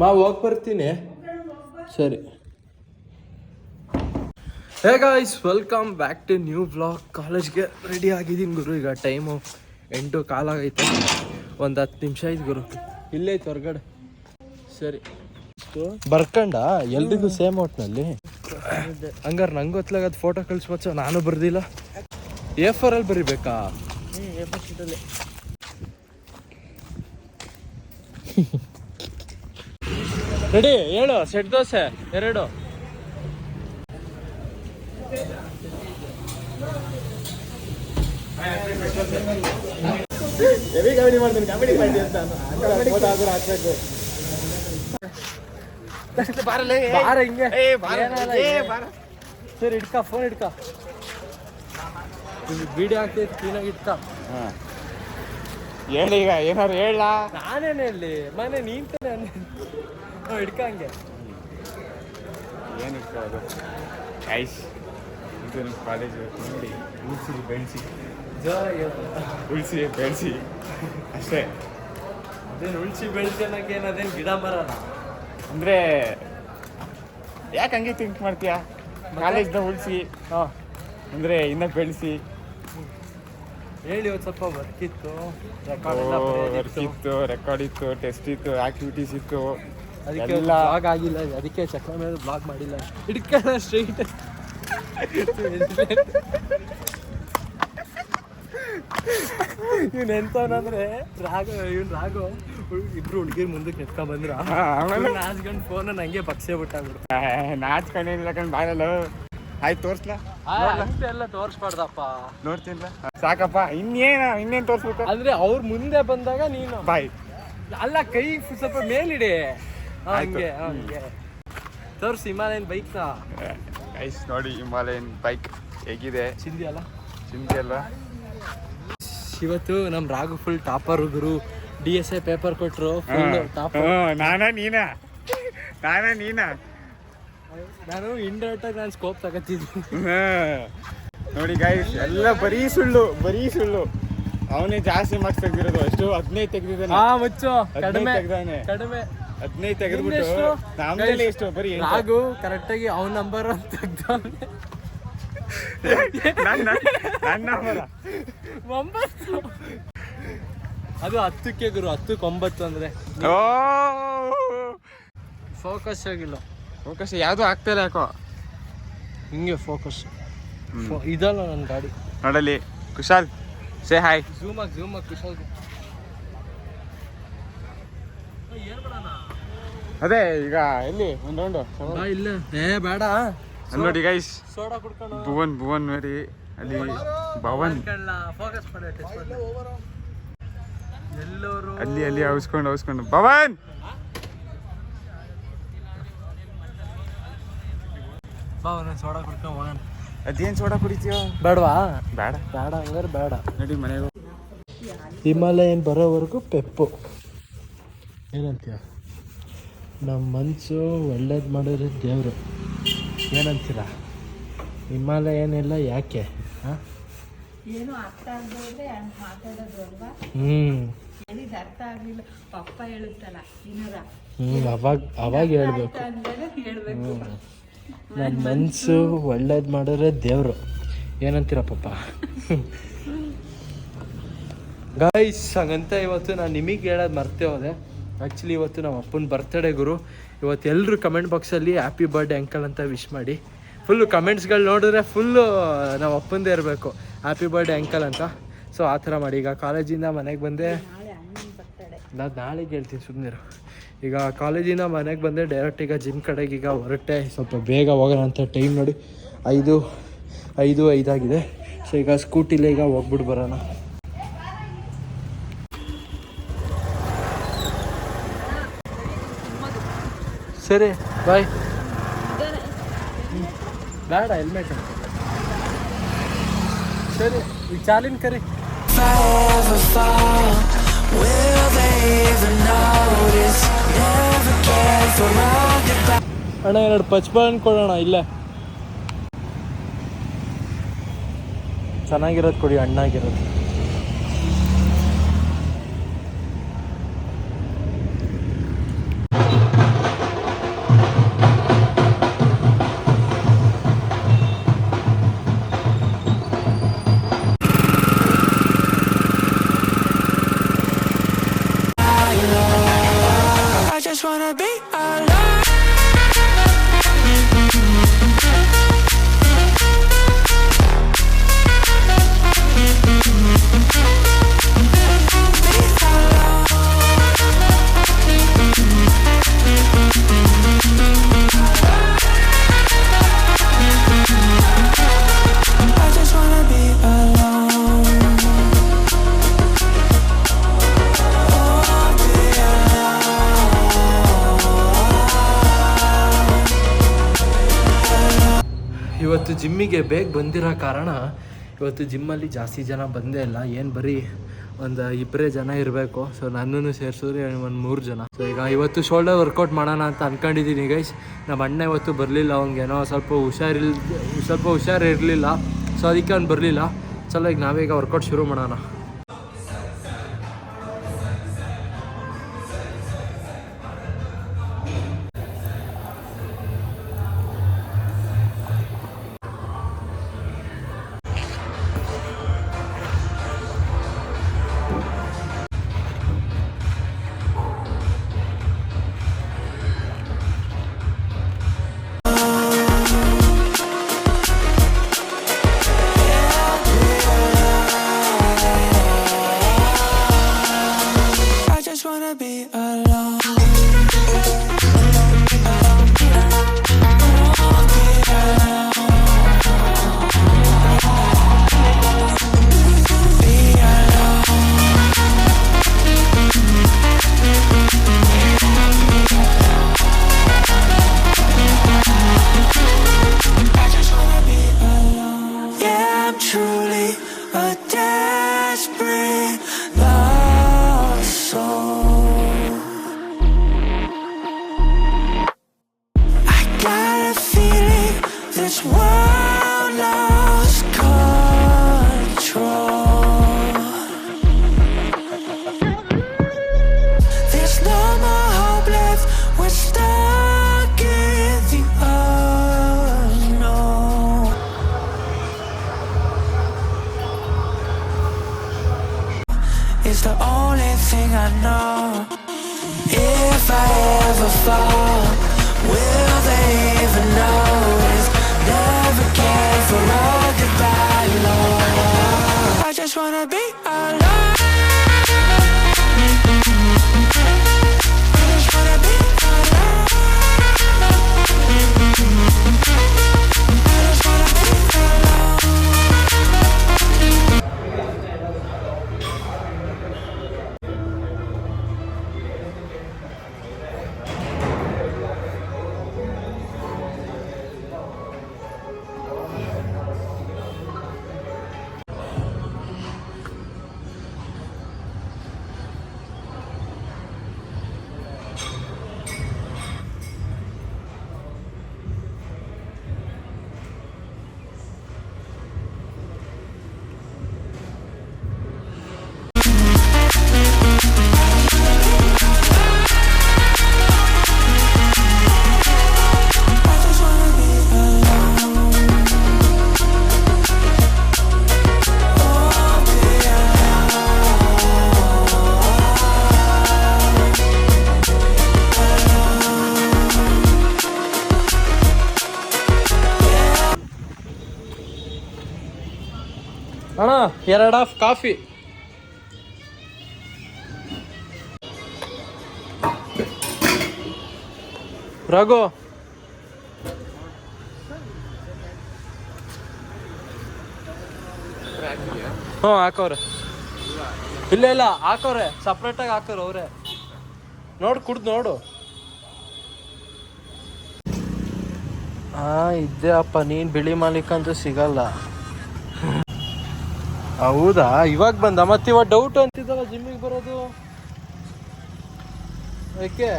ಮಾ ಹೋಗಿ ಬರ್ತೀನಿ. ಸರಿ. Hey guys welcome back to new blog ಕಾಲೇಜ್ಗೆ ರೆಡಿ ಆಗಿದ್ದೀನಿ ಗುರು. ಈಗ ಟೈಮು ಎಂಟು ಕಾಲಾಗೈತೆ ಒಂದು ಹತ್ತು ನಿಮಿಷ ಆಯ್ತು ಗುರು. ಇಲ್ಲೇ ಐತೆ ಹೊರಗಡೆ. ಸರಿ. ಬರ್ಕಂಡ? ಎಲ್ರಿಗೂ ಸೇಮ್ ಔಟ್ನಲ್ಲಿ ಹಂಗಾರೆ ನಂಗೆ ಗೊತ್ತಲಾಗದು ಫೋಟೋ ಕಳಿಸ್ಬಚ್ಚ ನಾನು ಬರ್ದಿಲ್ಲ. ಎ ಫೋರಲ್ಲಿ ಬರಿಬೇಕಾ? ರೆಡಿ ಹೇಳು ಸೆಟ್ ದೋಸೆ ಎರಡು. ಬಾರ ಹಿಂಗೆ. ಏನಲ್ಲ ಸರಿ ಇಡ್ಕ ಫೋನ್ ಇಡ್ಕ ಬಿಡಿ ಆಗ್ತೈತೆ ಕ್ಲೀನಾಗಿ ಇಡ್ಕ ಹೇಳಿ ಈಗ ಏನಾರು ಹೇಳ ನಾನೇನು ಹೇಳಿ? ಮನೆ ನೀನ್ ತಾನೆ ಹಂಗೆ ಏನು ಅದು? ಐಸ್ ಇದು ನಿಮ್ಮ ಕಾಲೇಜು ನೋಡಿ. ಉಳಿಸಿ ಬೆಳೆಸಿ. ಉಳಿಸಿ ಬೆಳೆಸಿ. ಅಷ್ಟೇ. ಅದೇನು ಉಳ್ಸಿ ಬೆಳೆಸಿ ಅನ್ನೋಕೆ ಅದೇನು ಗಿಡ ಮರನ? ಅಂದರೆ ಯಾಕೆ ಹಂಗೆ ಥಿಂಕ್ ಮಾಡ್ತೀಯಾ? ಕಾಲೇಜ್ನ ಉಳಿಸಿ ಹಾಂ. ಅಂದರೆ ಇನ್ನೂ ಬೆಳೆಸಿ. ಹೇಳಿ ಒಂದು ಸ್ವಲ್ಪ ವರ್ಕ್ ಇತ್ತು. ರೆಕಾರ್ಡ್ ವರ್ಕ್ ಇತ್ತು ರೆಕಾರ್ಡ್ ಇತ್ತು ಟೆಸ್ಟ್ ಇತ್ತು ಆಕ್ಟಿವಿಟೀಸ್ ಇತ್ತು. ಅದಕ್ಕೆ ಬ್ಲಾಗ್ ಆಗಿಲ್ಲ ಅದಕ್ಕೆ ಚಕ್ರ ಮೇಲೆ ಬ್ಲಾಗ್ ಮಾಡಿಲ್ಲ. ಹಿಡ್ಕೊಳ್ಳ ಸ್ಟ್ರೈಟ್ ಇವ್ನು ಎಂತವನಂದ್ರೆ ರಾಗ ಇವ್ನು ರಾಗು ಇಬ್ರು ಹುಡುಗಿರ್ ಮುಂದಕ್ಕೆ ಎತ್ಕೊಂಡ್ ಬಂದ್ರ. ನಾಚ್ಕೊಂಡ್ ಫೋನ್ ನಂಗೆ ಬಕ್ಸೆ ಬಿಟ್ಟಾಗ್ಬಿಡು. ನಾಚ್ಕೊಂಡೇನಿಲ್ಲ ಕಣ್ ಬಾರಲ್ಲ ಆಯ್ತು ತೋರ್ಸ್ಲಾ? ಎಲ್ಲ ತೋರ್ಸ್ಬಾರ್ದಪ್ಪ. ನೋಡ್ತೀನಿ ಸಾಕಪ್ಪ ಇನ್ನೇನ ಇನ್ನೇನ್ ತೋರ್ಸ್ಬೇಕು? ಅಂದ್ರೆ ಅವ್ರ ಮುಂದೆ ಬಂದಾಗ ನೀನು. ಬಾಯ್. ಅಲ್ಲ ಕೈ ಸ್ವಲ್ಪ ಮೇಲಿಡಿ. ಹಂಗೆ ಹಂಗೆ. ತೋರ್ಸಿ ಹಿಮಾಲಯನ್ ಬೈಕ್ನ ಐಸ್ ನೋಡಿ ಹಿಮಾಲಯನ್ ಬೈಕ್ ಹೇಗಿದೆ? ಚಿಂದಿ ಅಲ್ಲ? ಚಿಂತೆ ಅಲ್ವಾ ಇವತ್ತು ನಮ್ ರಾಘು ಫುಲ್ ಟಾಪರ್ ಗುರು ಡಿ ಎಸ್ ಐ ಪೇಪರ್ ಕೊಟ್ರು ಫುಲ್ ಟಾಪರ್ ನಾನಾ ನೀನಾ? ನಾನಾ ನೀನಾ? ನಾನು ಇಂಡೈರೆಕ್ಟ್ ಆಗಿ ನಾನು ಸ್ಕೋಪ್ ತಗೋತಿದ್ದೀನಿ. ನೋಡಿ ಗೈಸ್ ಎಲ್ಲ ಬರೀ ಸುಳ್ಳು ಬರೀ ಸುಳ್ಳು. ಅವನೇ ಜಾಸ್ತಿ ಮಾರ್ಕ್ಸ್ ತೆಗ್ದಿರೋದು. ಅಷ್ಟು ಹದಿನೈದು ತೆಗ್ದಿದ್ದಾನೆ. ಹಾ ಮುಚ್ಚು. ಕಡಿಮೆ. ತೆಗ್ದಾನೆ. ಕಡಿಮೆ. ಹದಿನೈದು ತೆಗೆದ್ಬಿಟ್ಟು? ನಮ್ದಲ್ಲಿ ಎಷ್ಟು? ಬರೀ ರಾಗು ಕರೆಕ್ಟಾಗಿ ಕರೆಕ್ಟ್ ಆಗಿ ಅವ್ನ ನಂಬರ್ ಅಂತ ತೆಗ್ದವ್ನೆ. ನನ್ನ ನನ್ನ ನಂಬರ. ಒಂಬತ್ತು. ಅದು ಹತ್ತಕ್ಕೆ ಗುರು ಹತ್ತಕ್ಕೆ ಒಂಬತ್ತು ಅಂದ್ರೆ. ಓ! ಫೋಕಸ್ ಆಗಿಲ್ಲ. ಫೋಕಸ್ ಯಾವುದು ಆಗ್ತಾ ಇಲ್ಲ ಯಾಕೋ? ಹಿಂಗೆ ಫೋಕಸ್ ಇದಲ್ಲ ನನ್ನ ಗಾಡಿ. ನೋಡಲಿ ಕುಶಾಲ್ ಸೇ ಹಾಯ್ ಝೂಮ್ ಆಗಿ ಝೂಮ್ ಆಗಿ ಕುಶಲ್ ಏನ್ ಮಾಡೋಣ ಅದೇ ಈಗ ಎಲ್ಲಿ? ಒಂದು ರೌಂಡು ಇಲ್ಲ. ಏ ಬೇಡ. ನೋಡಿ ಗೈಸ್ ಸೋಡಾ ಕುಡ್ಕೊಂಡು ಭುವನ್ ಭುವನ್ ನೋಡಿ ಅಲ್ಲಿ ಭವನ್. ಫೋಕಸ್ ಎಲ್ಲರೂ ಅಲ್ಲಿ ಅಲ್ಲಿ ಔಸ್ಕೊಂಡು ಔಸ್ಕೊಂಡು ಭವನ್! ಭವನ್ ಸೋಡಾ ಕುಡ್ಕೊಂಡು ಹೋಗೋಣ ಅದೇನು ಸೋಡಾ ಕುಡಿತೀಯೋ? ಬೇಡವಾ? ಬೇಡ. ಬೇಡ ಹಂಗಾರೆ ಬೇಡ. ನಡಿ ಮನೆಗೆ ಹಿಮಾಲಯನ್ ಬರೋವರೆಗೂ ಪೆಪ್ಪು. ಏನಂತೀಯ? ನಮ್ಮ ಮನಸ್ಸು ಒಳ್ಳೇದು ಮಾಡಿದ್ರೆ ದೇವರು. ಏನಂತೀರ? ಹಿಮಾಲಯ ಏನಿಲ್ಲ ಯಾಕೆ? ಹಾಂ? ಏನು ಅರ್ಥ ಆಗದೆ ಇದ್ರೆ ಹಂಗ್ ಮಾತಾಡೋದು ಅಲ್ವಾ? ಹ್ಞೂ ಹೇಳಿದ ಅರ್ಥ ಆಗ್ಲಿಲ್ಲ. ಪಪ್ಪ ಹೇಳುತ್ತಲ್ಲ ಏನಾರ ಹ್ಞೂ ಅವಾಗ ಅವಾಗ ಹೇಳ್ಬೇಕು. ನನ್ನ ಮನಸ್ಸು ಒಳ್ಳೇದು ಮಾಡಿದ್ರೆ ದೇವರು. ಏನಂತೀರ ಪಪ್ಪ? ಗಾಯ್ಸ್ ಹಂಗಂತ ಇವತ್ತು ನಾನು ನಿಮಗೆ ಹೇಳೋದು ಮರ್ತೇ ಹೋದೆ. ಆ್ಯಕ್ಚುಲಿ ಇವತ್ತು ನಮ್ಮ ಅಪ್ಪನ ಬರ್ತ್ಡೇ ಗುರು. ಇವತ್ತು ಎಲ್ಲರೂ ಕಮೆಂಟ್ ಬಾಕ್ಸಲ್ಲಿ ಹ್ಯಾಪಿ ಬರ್ಡೇ ಅಂಕಲ್ ಅಂತ ವಿಶ್ ಮಾಡಿ. ಫುಲ್ಲು ಕಮೆಂಟ್ಸ್ಗಳು ನೋಡಿದ್ರೆ ಫುಲ್ಲು ನಮ್ಮ ಅಪ್ಪಂದೇ ಇರಬೇಕು. ಹ್ಯಾಪಿ ಬರ್ಡೇ ಅಂಕಲ್ ಅಂತ. ಸೊ ಆ ಥರ ಮಾಡಿ. ಈಗ ಕಾಲೇಜಿಂದ ಮನೆಗೆ ಬಂದೆ. ನಾನು ನಾಳೆಗೆ ಹೇಳ್ತೀನಿ ಸುಮ್ಮನಿರು ಈಗ ಕಾಲೇಜಿಂದ ಮನೆಗೆ ಬಂದೆ. ಡೈರೆಕ್ಟ್ ಈಗ ಜಿಮ್ ಕಡೆಗೆ ಈಗ ಹೊರಟೆ. ಸ್ವಲ್ಪ ಬೇಗ ಹೋಗೋಣ ಅಂತ ಟೈಮ್ ನೋಡಿ. ಐದು ಐದು, ಐದಾಗಿದೆ. ಸೊ ಈಗ ಸ್ಕೂಟಿಲೇ ಈಗ ಹೋಗ್ಬಿಟ್ಟು ಬರೋಣ. ಸರಿ ಬಾಯ್ ಬೇಡ ಹೆಲ್ಮೆಟ್ ಸರಿ ಈಗ ಚಾಲಿನ ಕರಿ. ಅಣ್ಣ, ಎರಡು ಪಚ್ಬಾಳನ್ ಕೊಡೋಣ, ಇಲ್ಲ. ಚೆನ್ನಾಗಿರೋದು ಕೊಡಿ ಹಣ್ಣಾಗಿರೋದು ಜಿಮ್ಮಿಗೆ ಬೇಗ ಬಂದಿರೋ ಕಾರಣ ಇವತ್ತು ಜಿಮ್ಮಲ್ಲಿ ಜಾಸ್ತಿ ಜನ ಬಂದೇ ಇಲ್ಲ. ಏನು ಬರೀ ಒಂದು ಇಬ್ಬರೇ ಜನ ಇರಬೇಕು. ಸೊ ನನ್ನನ್ನು ಸೇರಿಸಿದ್ರೆ ಒಂದು ಮೂರು ಜನ. ಸೊ ಈಗ ಇವತ್ತು ಶೋಲ್ಡರ್ ವರ್ಕೌಟ್ ಮಾಡೋಣ ಅಂತ ಅನ್ಕೊಂಡಿದ್ದೀನಿ ಗೈಸ್ ನಮ್ಮ ಅಣ್ಣ ಇವತ್ತು ಬರಲಿಲ್ಲ ಅವ್ನಿಗೇನೋ ಸ್ವಲ್ಪ ಹುಷಾರಿಲ್ ಸ್ವಲ್ಪ ಹುಷಾರಿರಲಿಲ್ಲ ಸೊ ಅದಕ್ಕೆ ಅವ್ನು ಬರಲಿಲ್ಲ. ಚಲೋ, ಈಗ ನಾವೀಗ ವರ್ಕೌಟ್ ಶುರು ಮಾಡೋಣ. It's the only thing I know. If I ever fall, will they even notice? Never care for a goodbye, Lord. I just wanna be ಎರಡು ಆಫ್ ಕಾಫಿ ರಘು ಹ್ಞೂ, ಹಾಕೋರೆ. ಇಲ್ಲ ಇಲ್ಲ, ಹಾಕೋರೆ. ಸಪ್ರೇಟಾಗಿ ಹಾಕೋರು ಅವರೇ. ನೋಡು, ಕುಡ್ದು ನೋಡು. ಹಾಂ ಇದ್ದೆ ಅಪ್ಪ, ನೀನು ಬಿಳಿ ಮಾಲೀಕ ಅಂತೂ ಸಿಗಲ್ಲ. ಹೌದಾ? ಇವಾಗ ಬಂದ? ಮತ್ತೆ ಇವಾಗ ಡೌಟ್ ಅಂತಿದ್ದಲ್ಲ ಜಿಮ್ಮಿಗೆ ಬರೋದು. ಯಾಕೆ?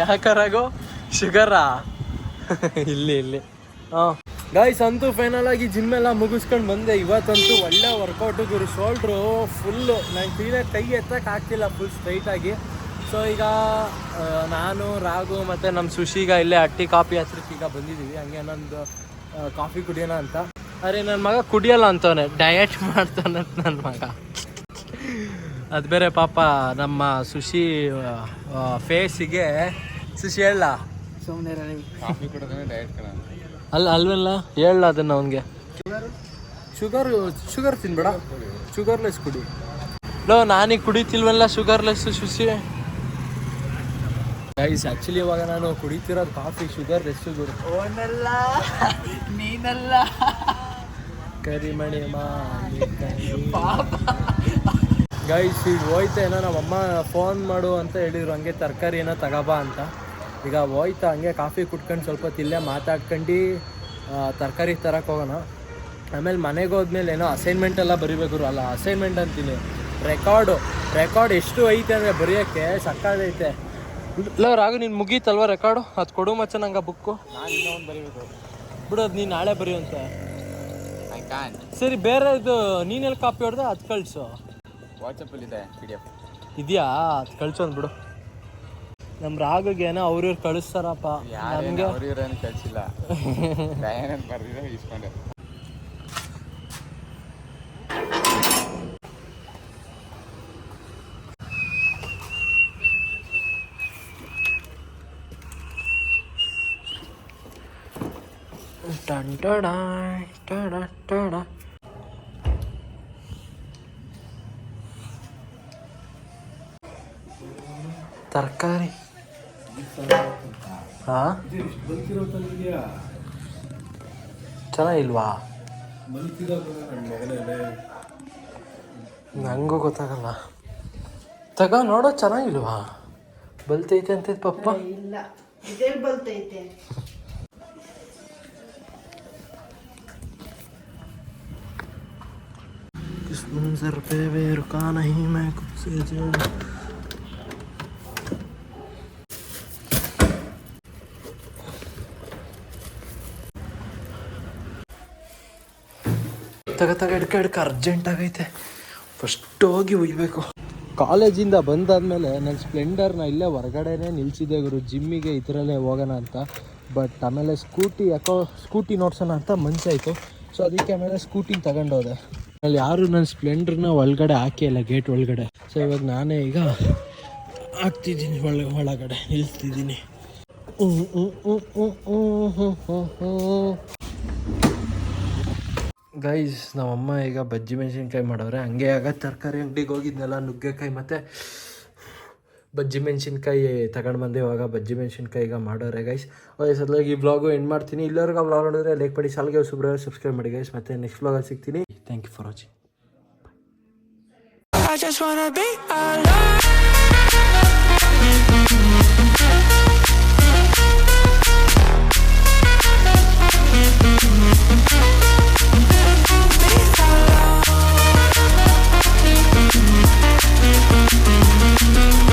ಯಾಕರಾಗೋ? ಶುಗರಾ? ಇಲ್ಲಿ ಇಲ್ಲಿ. ಹಾಂ ಗಾಯ್ಸ್ ಅಂತೂ ಫೈನಲ್ ಆಗಿ ಜಿಮ್ ಎಲ್ಲ ಮುಗಿಸ್ಕೊಂಡು ಬಂದೆ. ಇವತ್ತಂತೂ ಒಳ್ಳೆ ವರ್ಕೌಟ್ ಗುರು. ಶೋಲ್ಡ್ರು ಫುಲ್ಲು ನಾನು ತೀರೆ ಕೈ ಎತ್ತಕ್ಕೆ ಆಗ್ತಿಲ್ಲ ಫುಲ್ ಸ್ಟ್ರೈಟಾಗಿ ಸೊ ಈಗ ನಾನು, ರಾಘು ಮತ್ತು ನಮ್ಮ ಸುಶೀಗ ಇಲ್ಲೇ ಅಟ್ಟಿ ಕಾಪಿ ಹತ್ರಕ್ಕೆ ಈಗ ಬಂದಿದ್ದೀವಿ ಹಂಗೆ ನಂದು ಕಾಫಿ ಕುಡಿಯೋಣ ಅಂತ. ಅರೆ ನನ್ನ ಮಗ ಕುಡಿಯಲ್ಲ ಅಂತವನೆ ಡಯಟ್ ಮಾಡ್ತಾನೆ ನನ್ನ ಮಗ. ಅದು ಬೇರೆ ಪಾಪ ನಮ್ಮ ಸುಶಿ ಫೇಸಿಗೆ ಸುಶಿ ಹೇಳ. ಅಲ್ಲ ಅಲ್ವಲ್ಲ ಹೇಳ ಅದನ್ನ ಅವನಿಗೆ. ಶುಗರ್ ಶುಗರ್ ತಿನ್ಬೇಡ. ಶುಗರ್ಲೆಸ್ ಕುಡಿ. ಲೋ ನಾನೀಗ ಕುಡಿತಿಲ್ವಲ್ಲ ಶುಗರ್ಲೆಸ್ ಶುಶಿ ಗೈಸ್ ಆ್ಯಕ್ಚುಲಿ ಇವಾಗ ನಾನು ಕುಡಿತಿರೋದು ಕಾಫಿ ಶುಗರ್ ರೆಸ್ಟ್ ಶುಗರ್ ನೀನಲ್ಲ. ಕರಿಮಣಿ ಗೈಸ್ ಈಗ ಹೋಯ್ತೇನೋ ನಮ್ಮಮ್ಮ ಫೋನ್ ಮಾಡು ಅಂತ ಹೇಳಿದ್ರು ಹಂಗೆ ತರಕಾರಿ ಏನೋ ತಗೋಬಾ ಅಂತ. ಈಗ ಹೋಯ್ತಾ ಹಂಗೆ ಕಾಫಿ ಕುಟ್ಕೊಂಡು ಸ್ವಲ್ಪ ಇಲ್ಲೇ ಮಾತಾಡ್ಕೊಂಡು ತರಕಾರಿ ತರಕ್ಕೆ ಹೋಗೋಣ. ಆಮೇಲೆ ಮನೆಗೆ ಹೋದ್ಮೇಲೆ ಏನೋ ಅಸೈನ್ಮೆಂಟ್ ಎಲ್ಲ ಬರಿಬೇಕು ಅಲ್ಲ ಅಸೈನ್ಮೆಂಟ್ ಅಂತೀನಿ. ರೆಕಾರ್ಡು ರೆಕಾರ್ಡ್ ಎಷ್ಟು ಐತೆ ಅಂದರೆ ಬರೆಯೋಕ್ಕೆ ಸಕ್ಕದೈತೆ ಇಲ್ಲ ರಾಗು ನೀನು ಮುಗೀತಲ್ವ ರೆಕಾರ್ಡು ಅದು ಕೊಡು ಮಚ್ಚ ನಂಗೆ ಬುಕ್ಕು ನಾನು ಇನ್ನೊಂದು ಬರೀಬೇಕು ಬಿಡು ಅದು ನೀನು ನಾಳೆ ಬರೆಯುವಂತೆ. ಸರಿ ಬೇರೆ ಇದು ನೀನೆಲ್ಲಿ ಕಾಪಿ ಹೊಡೆದ ಅದು ಕಳಿಸು. ವಾಟ್ಸಪ್ಪಲ್ಲಿದೆ ಪಿ ಡಿ ಎಫ್ ಇದೆಯಾ? ಅದು ಕಳ್ಸು ಬಿಡು. ನಮ್ಮ ರಾಗಿಗೆ ಏನೋ ಅವ್ರಿವ್ರು ಕಳಿಸ್ತಾರಪ್ಪ. ನಮಗೆ ಕಳಿಸಿಲ್ಲ. ಇವ್ರೇನು ಕಳಿಸಿಲ್ಲ dun, dun, dun, dun, dun. ಟಡ ತರಕಾರಿ. ಹಾಂ? ಚೆನ್ನಾಗಿಲ್ವಾ? ನಂಗೂ ಗೊತ್ತಾಗಲ್ಲ. ತಗ ನೋಡೋ ಚೆನ್ನಾಗಿಲ್ವಾ? ಬಲ್ತೈತೆ ಅಂತ ಪಪ್ಪ. ಬಲ್ತೈತೆ. किस मंजर पे वे रुका नहीं मैं खुद से जो ತಗ ತಗ ಹಿಡ್ಕ ಹಿಡ್ಕ ಅರ್ಜೆಂಟ್ ಆಗೈತೆ ಫಸ್ಟ್ ಹೋಗಿ ಒಯ್ಬೇಕು ಕಾಲೇಜಿಂದ ಬಂದಾದ್ಮೇಲೆ ನನ್ನ ಸ್ಪ್ಲೆಂಡರ್ನ ಇಲ್ಲೇ ಹೊರಗಡೆನೇ ನಿಲ್ಸಿದ್ದೆ ಗುರು ಜಿಮ್ಮಿಗೆ ಇದರಲ್ಲೇ ಹೋಗೋಣ ಅಂತ ಬಟ್ ಆಮೇಲೆ ಸ್ಕೂಟಿ ಯಾಕೋ ಸ್ಕೂಟಿ ನೋಡ್ಸೋಣ ಅಂತ ಮನ್ಸಾಯಿತು ಸೊ ಅದಕ್ಕೆ ಆಮೇಲೆ ಸ್ಕೂಟಿನ ತಗೊಂಡೋದೆ ಅಲ್ಲಿ ಯಾರು ನನ್ನ ಸ್ಪ್ಲೆಂಡರ್ನ ಒಳಗಡೆ ಹಾಕಿಲ್ಲ ಗೇಟ್ ಒಳಗಡೆ. ಸೊ ಇವಾಗ ನಾನೇ ಈಗ ಹಾಕ್ತಿದ್ದೀನಿ ಒಳ ಒಳಗಡೆ ನಿಲ್ತಿದ್ದೀನಿ. ಗೈಸ್ ನಮ್ಮಮ್ಮ ಈಗ ಬಜ್ಜಿ ಮೆಣಸಿನ್ಕಾಯಿ ಮಾಡವ್ರೆ. ಹಂಗೆ ಆಗ ತರಕಾರಿ ಅಂಗಡಿಗೆ ಹೋಗಿದ್ನಲ್ಲ, ನುಗ್ಗೆಕಾಯಿ ಮತ್ತು ಬಜ್ಜಿ ಮೆಣಸಿನ್ಕಾಯಿ ತಗೊಂಡು ಬಂದೆ. ಇವಾಗ ಬಜ್ಜಿ ಮೆಣಸಿನ್ಕಾಯಿ ಈಗ ಮಾಡೋರೆ ಗೈಸ್ ಸದ್ಲಾಗಿ ಈ ಬ್ಲಾಗು ಎಂಡ್ ಮಾಡ್ತೀನಿ. ಇಲ್ಲವ್ರಿಗೆ ಬ್ಲಾಗ್ ನೋಡಿದ್ರೆ ಲೈಕ್ ಮಾಡಿ ಸಾಲ್ಗೆ ಸುಬ್ರ ಸಬ್ಸ್ಕ್ರೈಬ್ ಮಾಡಿ ಗೈಸ್ ಮತ್ತೆ ನೆಕ್ಸ್ಟ್ ಬ್ಲಾಗಲ್ಲಿ ಸಿಗ್ತೀನಿ. Thank you for watching. Bye. I just wanna be alone. Be alone.